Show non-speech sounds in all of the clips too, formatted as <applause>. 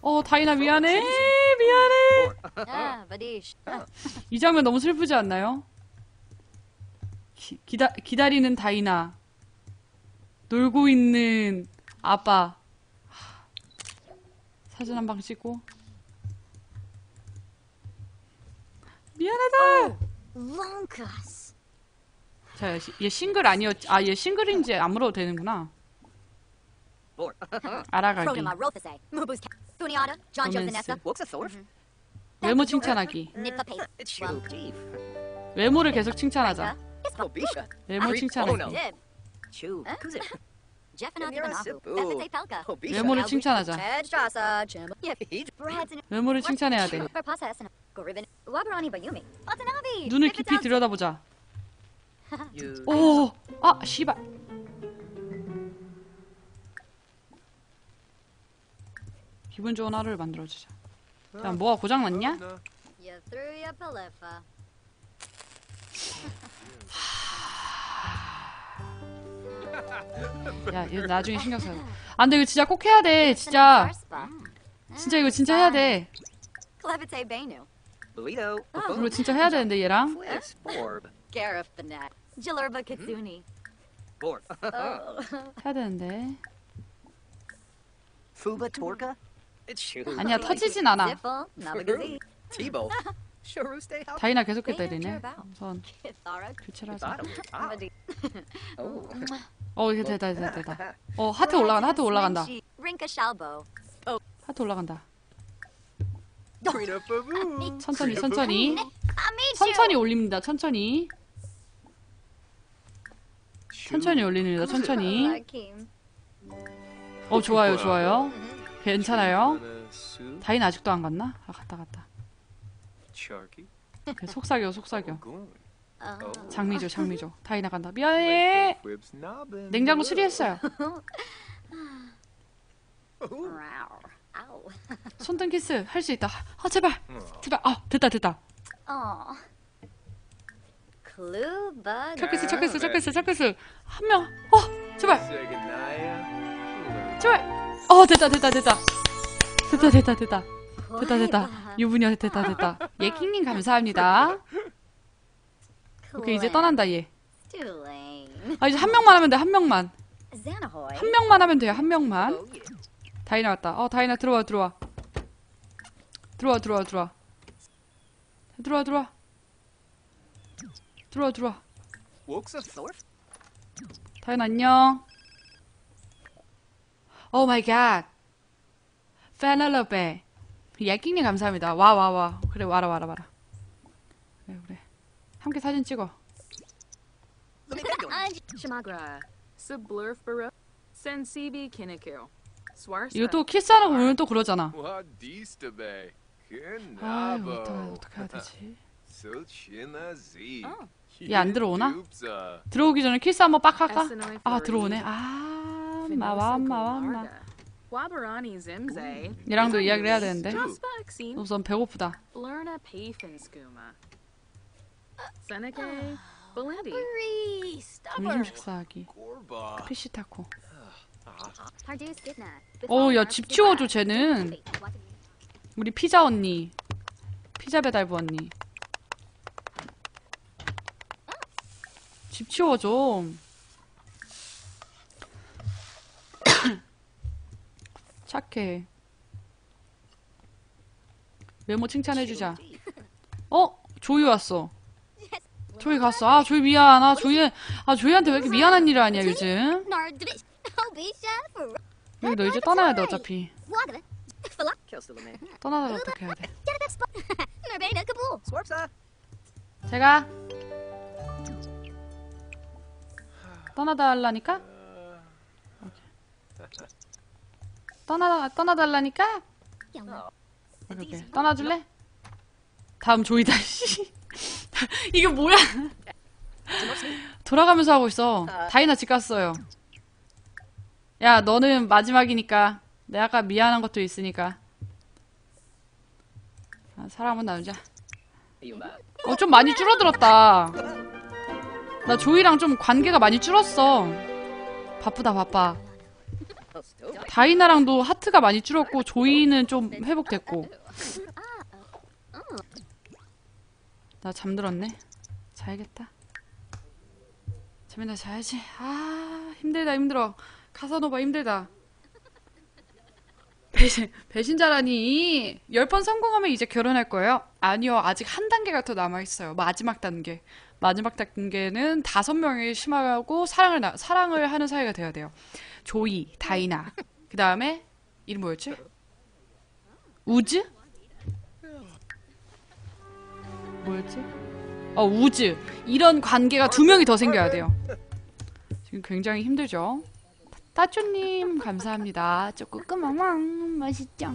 어 다이나 미안해 미안해 Vadish. 이 장면 너무 슬프지 않나요? 기, 기다, 기다리는 다이나 놀고 있는 아빠 하, 사진 한 방 찍고 미안하다 Lonkus. 자, 얘 시- 얘 싱글 아니었, 아, 얘 싱글인지 안 물어도 되는구나. 알아가기. Vanessa. 외모 칭찬하기. 외모를 계속 칭찬하자. Oh. 외모 Oh, 칭찬하기. Oh. 외모를 칭찬하자. 외모를 칭찬해야 돼. 눈을 깊이 들여다보자. 오, 아, 씨발. 기분 좋은 하루를 만들어주자. 야, 뭐가 고장났냐? You threw your palifa. 야, 이거 나중에 신경 써. 안 돼, 이거 진짜 꼭 해야 돼. 진짜. 진짜 이거 진짜 해야 돼. Clevite Benu. Burrito. 이거 진짜 해야 되는데, 얘랑. Flips. Forb. Gareth Banat. Jilurba Kitsuni. Forb. 해야 되는데. Fuba Torka? 아니야, 터지진 않아. 다이나 계속 때리네. 우선. 교체를 하자. Oh. 어, 이게 됐다, 됐다, 됐다. 어, 하트 올라간다, 하트 올라간다. Rinka Shalbo. 하트 올라간다. 천천히, 천천히. 천천히 올립니다, 천천히. 천천히 올립니다, 천천히. 어, 좋아요, 좋아요. 괜찮아요. 다이나 아직도 안 갔나? 아, 갔다, 갔다. 속삭여, 속삭여. Goon. Uh, 장미죠, <laughs> 장미죠. 다이나 간다. 미안해. 냉장고 수리했어요. <laughs> Ow. 손등 키스 할 수 있다. 아, 제발. 제발. 아, 됐다, 됐다. Aw. Kluba. 첫 키스, 첫 키스, 첫 키스, 첫 키스. 한 명. 어, 제발. 제발. 어, 됐다, 됐다, 됐다. 됐다, 됐다, 됐다. 됐다, 됐다. 유부녀 됐다, 됐다. <laughs> 예킹님 감사합니다. 오케이, 이제 떠난다, 얘. Tulane. 아, 이제 한 명만 하면 돼, 한 명만. 한 명만 하면 돼요, 한 명만. Oh. 다이나 왔다. 어, 다이나 들어와, 들어와. 들어와, 들어와, 들어와. 들어와, 들어와. 들어와, 들어와. 다이나 안녕. 오 마이 갓. 페넬로페. 예킹님 감사합니다. 와, 와, 와. 그래, 와라, 와라, 와라. 그래, 그래. 함께 사진 찍어. 이거 또 키스하는 거 보면 또 그러잖아. 아, 이거 어떡해. 어떻게 해야 되지? Z. 얘안 들어오나? 들어오기 전에 키스 한번 빡 할까? 아, 들어오네. 아, Finosa 마와, 마와, 마. Gullarda, Wabarani Zimze, 얘랑도 이야기를 해야 되는데. 우선 배고프다. 점심. 식사하기. Gorba. 피시 타코. Pardus Gitna. 어우, 야, 집 치워줘, 쟤는. 우리 피자 언니. 피자 배달부 언니. 집 치워 좀. 착해. 외모 칭찬해주자. <laughs> 어? 조이 왔어. 조이 갔어. 아, 조이 미안. 아, 조이, 아, 조이한테 왜 이렇게 미안한 일을 하냐, 요즘. 여기 너 이제 떠나야 돼, 어차피. 떠나다가 어떻게 해야 돼. <laughs> <laughs> 제가 떠나달라니까? 떠나 떠나달라니까? 오케이, 오케이. 떠나줄래? 다음 조이다. 씨. <laughs> 이게 뭐야? 돌아가면서 하고 있어. 다이나 집 갔어요. 야, 너는 마지막이니까. 내가 아까 미안한 것도 있으니까. 아, 사랑은 나누자. 어, 좀 많이 줄어들었다. 나 조이랑 좀 관계가 많이 줄었어. 바쁘다, 바빠. 다이나랑도 하트가 많이 줄었고 조이는 좀 회복됐고. 나 잠들었네. 자야겠다. 잠이나 자야지. 아 힘들다 힘들어. 카사노바 힘들다. 배신, 배신자라니. 열번 성공하면 이제 결혼할 거예요? 아니요 아직 한 단계가 더 남아있어요. 마지막 단계. 마지막 단계는 다섯 명이 심하고 사랑을 나- 사랑을 하는 사이가 돼야 돼요 조이, 다이나. 그 다음에 이름 뭐였지? 우즈? 뭐였지? 어 우즈. 이런 관계가 두 명이 더 생겨야 돼요. 지금 굉장히 힘들죠? 따쭈님 감사합니다. 쪼끄끄마망 맛있죠?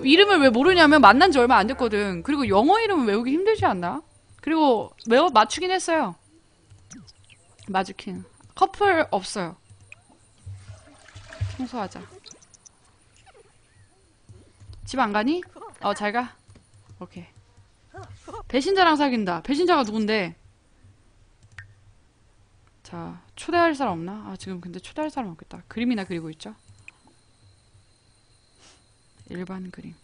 이름을 왜 모르냐면 만난 지 얼마 안 됐거든. 그리고 영어 이름은 외우기 힘들지 않나? 그리고 외워 맞추긴 했어요. 맞추긴 커플 없어요 청소하자. 집 안 가니? 어 잘가. 오케이. 배신자랑 사귄다. 배신자가 누군데? 자 초대할 사람 없나? 아 지금 근데 초대할 사람 없겠다. 그림이나 그리고 있죠? 일반 그림.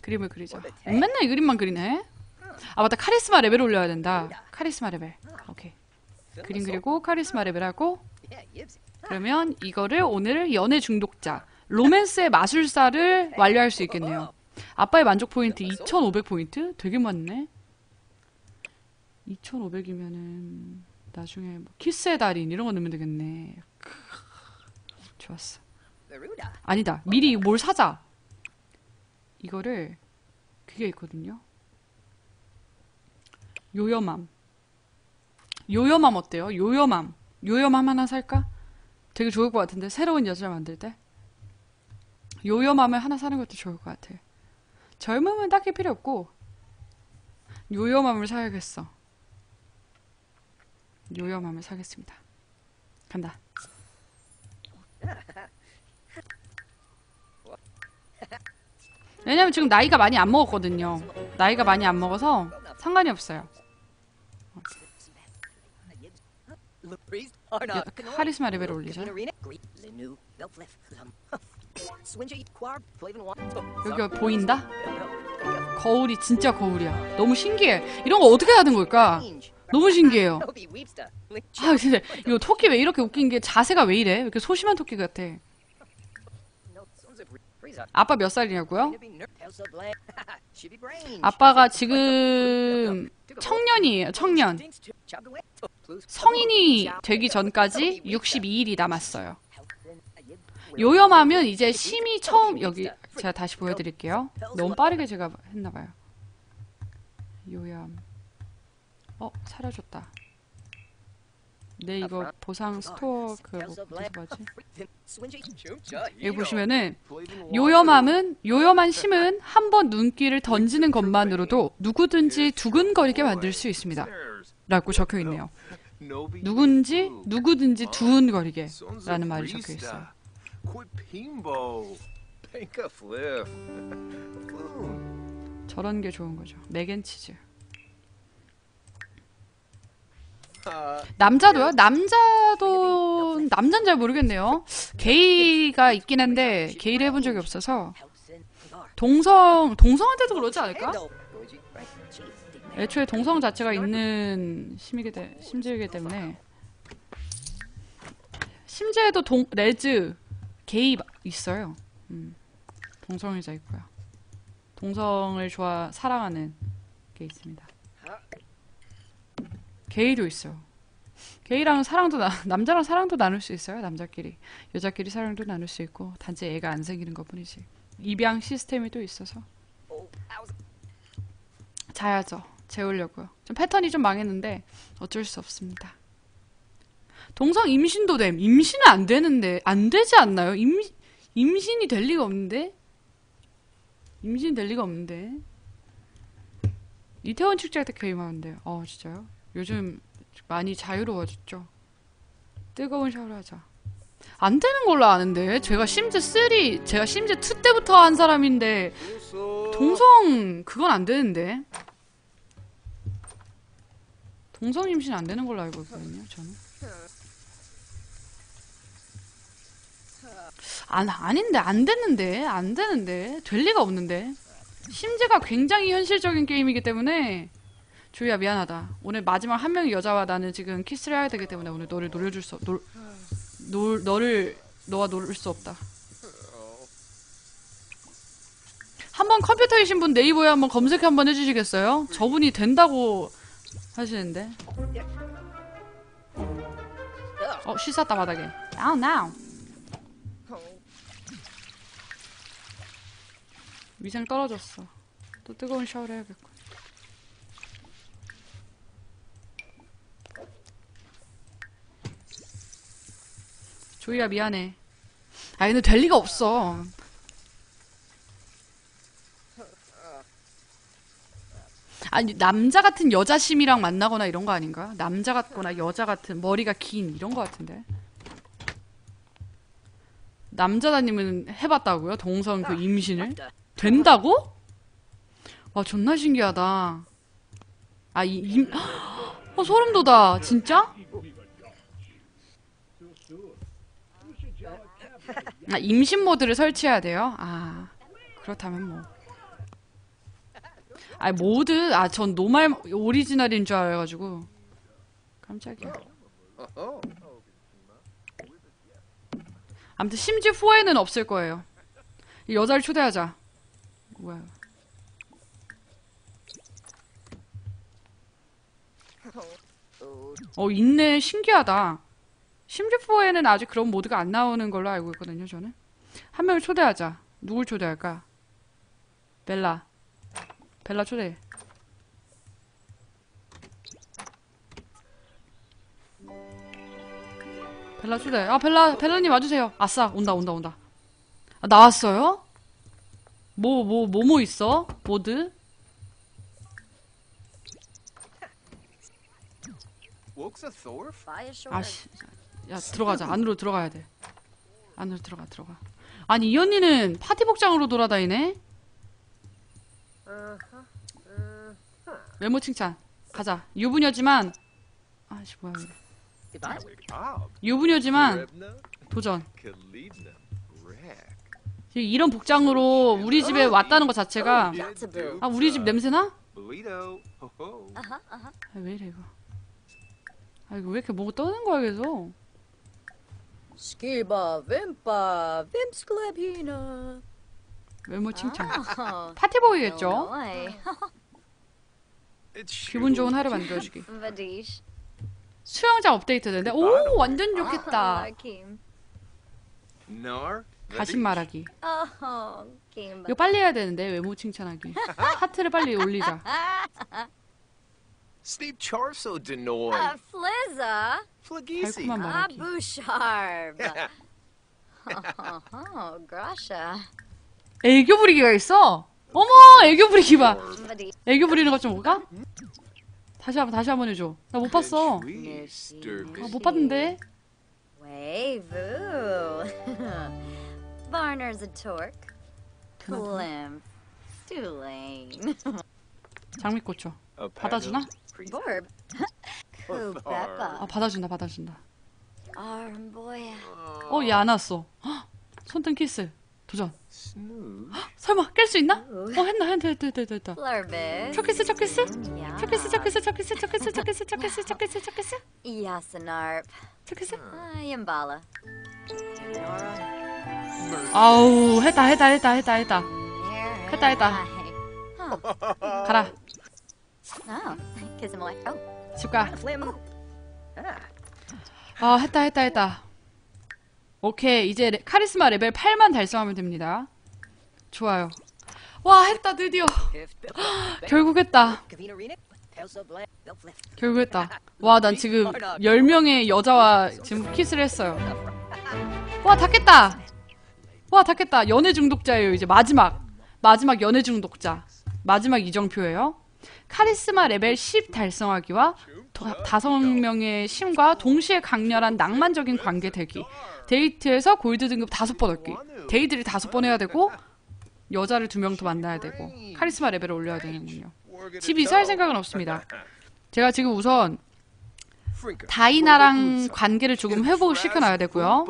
그림을 그리자. 맨날 이 그림만 그리네? 아 맞다. 카리스마 레벨 올려야 된다. 카리스마 레벨 그림 그리고 카리스마 레벨하고 그러면 이거를 오늘 연애 중독자 로맨스의 마술사를 완료할 수 있겠네요 아빠의 만족 포인트 2,500 포인트? 되게 많네. 2,500이면은 나중에 뭐 키스의 달인 이런 거 넣으면 되겠네. 크, 좋았어. 아니다. 미리 뭘 사자. 이거를 그게 있거든요. 요염함. 요염함 어때요? 요염함. 요염함 하나 살까? 되게 좋을 것 같은데 새로운 여자 만들 때. 요염함을 하나 사는 것도 좋을 것 같아. 젊음은 딱히 필요 없고 요염함을 사야겠어. 요염함을 사겠습니다. 간다. 왜냐면 지금 나이가 많이 안 먹었거든요. 나이가 많이 안 먹어서 상관이 없어요. 카리스마 레벨 올리자. <laughs> 여기가 보인다? 거울이 진짜 거울이야. 너무 신기해. 이런 거 어떻게 하는 걸까? 너무 신기해요. <laughs> 아 근데 이거 토끼 왜 이렇게 웃긴 게 자세가 왜 이래? 왜 이렇게 소심한 토끼 같아. 아빠 몇 살이냐고요? <laughs> 아빠가 지금 청년이에요. 청년. 성인이 되기 전까지 62일이 남았어요. 요염하면 이제 심이 처음 여기 제가 다시 보여드릴게요. 너무 빠르게 제가 했나봐요. 요염. 어 사라졌다. 네 이거 보상 스토어 그뭐 무슨 거지? 여기 보시면은 요염함은 요염한 심은 한 번 눈길을 던지는 것만으로도 누구든지 두근거리게 만들 수 있습니다. 라고 적혀 있네요. 누군지 누구든지 두근거리게 라는 말이 적혀 있어요. Boom. 저런 게 좋은 거죠. 맥앤치즈. Uh, 남자도요? 남자도 남자는 잘 모르겠네요. 게이가 있긴 한데 게이를 해본 적이 없어서 동성 동성한테도 그러지 않을까? 애초에 동성 자체가 있는 심이기 때 심지이기 때문에 심지에도 동 레즈 게이 마- 있어요. 음, 동성애자 있고요. 동성을 좋아 사랑하는 게 있습니다. 게이도 있어요. 게이랑 사랑도 나, 남자랑 사랑도 나눌 수 있어요. 남자끼리 여자끼리 사랑도 나눌 수 있고 단지 애가 안 생기는 것뿐이지. 입양 시스템이 또 있어서 자야죠. 재우려고요. 좀 패턴이 좀 망했는데 어쩔 수 없습니다. 동성 임신도 됨. 임신은 안 되는데 안 되지 않나요? 임 임신이 될 리가 없는데 임신 될 리가 없는데 이태원 축제 때 개임하는데 어 진짜요? 요즘 많이 자유로워졌죠. 뜨거운 샤워를 하자. 안 되는 걸로 아는데 제가 심즈 3 제가 심즈 2 때부터 한 사람인데 동성 그건 안 되는데 동성 임신 안 되는 걸로 알고 있거든요, 저는. 안, 아닌데, 안 되는데, 안 되는데, 될 리가 없는데. 심지가 굉장히 현실적인 게임이기 때문에, 조이야, 미안하다. 오늘 마지막 한 명의 여자와 나는 지금 키스를 해야 되기 때문에 오늘 너를 놀려줄 수, 놀, 놀, 너를, 너와 놀을 수 없다. 한번 컴퓨터이신 분 네이버에 한번 검색 한번 해주시겠어요? 저분이 된다고 하시는데. 어, 씻었다 바닥에. 아우, now. 위생 떨어졌어. 또 뜨거운 샤워를 해야겠군. 조이야, 미안해. 아, 근데 될 리가 없어. 아니 남자 같은 여자 심이랑 만나거나 이런 거 아닌가? 남자 같거나 여자 같은 머리가 긴 이런 거 같은데. 남자다님은 해봤다고요? 동성 그 임신을 된다고? 와 존나 신기하다. 아 이, 임, 어 소름 돋아 진짜? 아 임신 모드를 설치해야 돼요? 아 그렇다면 뭐. 아 모드 아전 노말 오리지널인 줄 알아가지고 깜짝이야. 아무튼 심지 4에는 없을 거예요. 이 여자를 초대하자. 뭐야? 어 있네 신기하다. 심지 4에는 아직 그런 모드가 안 나오는 걸로 알고 있거든요 저는. 한 명을 초대하자. 누굴 초대할까? 벨라. 벨라 초대. 벨라 초대. 아 벨라 벨라님 와주세요. 아싸 온다 온다 온다. 아, 나왔어요? 뭐 뭐 뭐 뭐 있어? 모드? 아씨, 야 들어가자. 안으로 들어가야 돼. 안으로 들어가 들어가. 아니 이 언니는 파티 복장으로 돌아다니네. 외모 칭찬. 가자. 유부녀지만 아씨 뭐야 이거. 유부녀지만? 도전. 이런 복장으로 우리 집에 왔다는 것 자체가 Beelzebub. 아 우리 집 냄새나? Ho ho. 아, 왜 이래 이거. 아 이거 왜 이렇게 뭐가 떠는 거야 계속. Skiba, Vimpa, Vimsklebina. 외모 칭찬. Oh, 파티보이겠죠? 기분 좋은. 하루 만들어주기. 수영장 업데이트 되는데 오 완전 좋겠다. 가심 말하기. Oh. 이거 빨리 해야 되는데 외모 칭찬하기. 하트를 빨리 올리자. Steve Charso Denoy. Uh, Flizza. Flagisi. 달콤한 Ah, 말하기. Bouchard. Oh, Grasha. 애교 부리기가 있어. 어머 애교 부리기 봐. 애교 부리는 것 좀 볼까? 다시 한번 다시 한번 해줘. 나 못 봤어. 아, 못 봤는데. Wavoo. Barner's a torque. Clem. Tulane. 장미꽃초. A 받아주나? Borb. 아 받아준다 받아준다. 어 얘 안 왔어. 헉, 손등 키스. 도전. 설마 깰 수 있나? 어 했나 했다 했다 했다 했다. Flurbis. 첫 키스 첫 키스? Yeah. 첫 키스 첫 키스 첫 키스 첫 키스 첫 키스 첫 키스 첫 키스 첫 키스 Yasanarp. 첫 키스. Ah, Yambala. 아우 했다 했다 했다 했다 했다. 했다, 했다. 가라. Oh. Kiss him away. Oh. 집 가. Ah. 아 했다 했다 했다. 오케이 이제 레- 카리스마 레벨 8만 달성하면 됩니다. 좋아요. 와 했다 드디어. <gasps> 결국 했다. 결국 했다. 와 난 지금 10명의 여자와 지금 키스를 했어요. 와다 깼다. 와다 깼다. 연애 중독자예요 이제 마지막. 마지막 연애 중독자. 마지막 이정표예요. 카리스마 레벨 10 달성하기와 도- 다섯 명의 심과 동시에 강렬한 낭만적인 관계 되기. 데이트에서 골드 등급 다섯 번 얻기. 데이트를 다섯 번 해야 되고 여자를 두 명 더 만나야 되고 카리스마 레벨을 올려야 되는군요. 집 이사할 생각은 없습니다. 제가 지금 우선 다이나랑 관계를 조금 회복을 시켜놔야 되고요.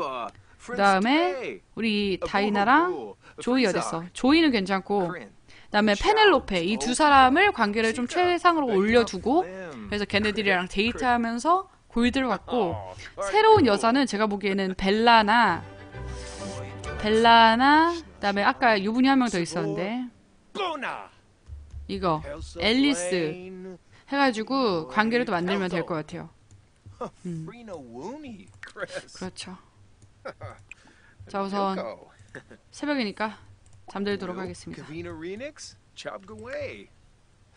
그 다음에 우리 다이나랑 조이 어딨어? 조이는 괜찮고 그다음에 페넬로페 이 두 사람을 관계를 좀 최상으로 올려두고 그래서 걔네들이랑 데이트하면서 골드를 갖고 새로운 여자는 제가 보기에는 벨라나 벨라나 그다음에 아까 이분이 한명 더 있었는데 이거 앨리스 해가지고 관계를 또 만들면 될 것 같아요. 그렇죠. 자 우선 새벽이니까 잠들도록 하겠습니다.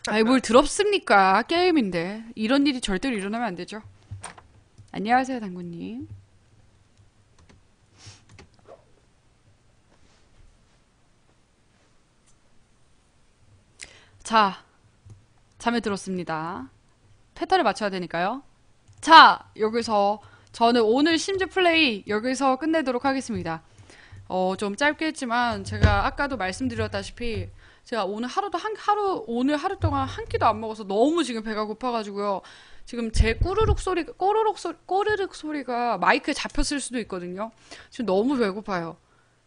아이 뭘 더럽습니까? 게임인데 이런 일이 절대로 일어나면 안 되죠. 안녕하세요 당구님. 자 잠에 들었습니다. 패턴을 맞춰야 되니까요. 자 여기서 저는 오늘 심즈 플레이 여기서 끝내도록 하겠습니다. 어, 좀 짧게 했지만 제가 아까도 말씀드렸다시피 제가 오늘 하루도 한 하루 오늘 하루 동안 한 끼도 안 먹어서 너무 지금 배가 고파가지고요. 지금 제 꼬르륵 소리 꼬르륵 소리 꼬르륵 소리가 마이크에 잡혔을 수도 있거든요. 지금 너무 배고파요.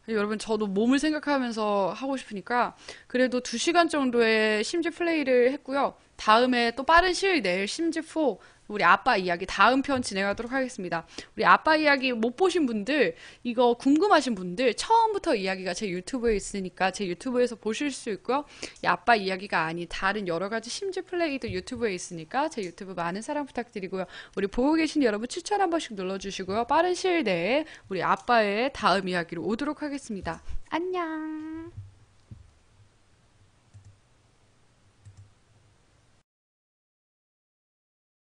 여러분 저도 몸을 생각하면서 하고 싶으니까 그래도 2시간 정도의 심지 플레이를 했고요. 다음에 또 빠른 시일 내일 심지 4 우리 아빠 이야기 다음 편 진행하도록 하겠습니다. 우리 아빠 이야기 못 보신 분들 이거 궁금하신 분들 처음부터 이야기가 제 유튜브에 있으니까 제 유튜브에서 보실 수 있고요. 이 아빠 이야기가 아닌 다른 여러 가지 심지 플레이도 유튜브에 있으니까 제 유튜브 많은 사랑 부탁드리고요. 우리 보고 계신 여러분 추천 한 번씩 눌러주시고요. 빠른 시일 내에 우리 아빠의 다음 이야기로 오도록 하겠습니다. 안녕.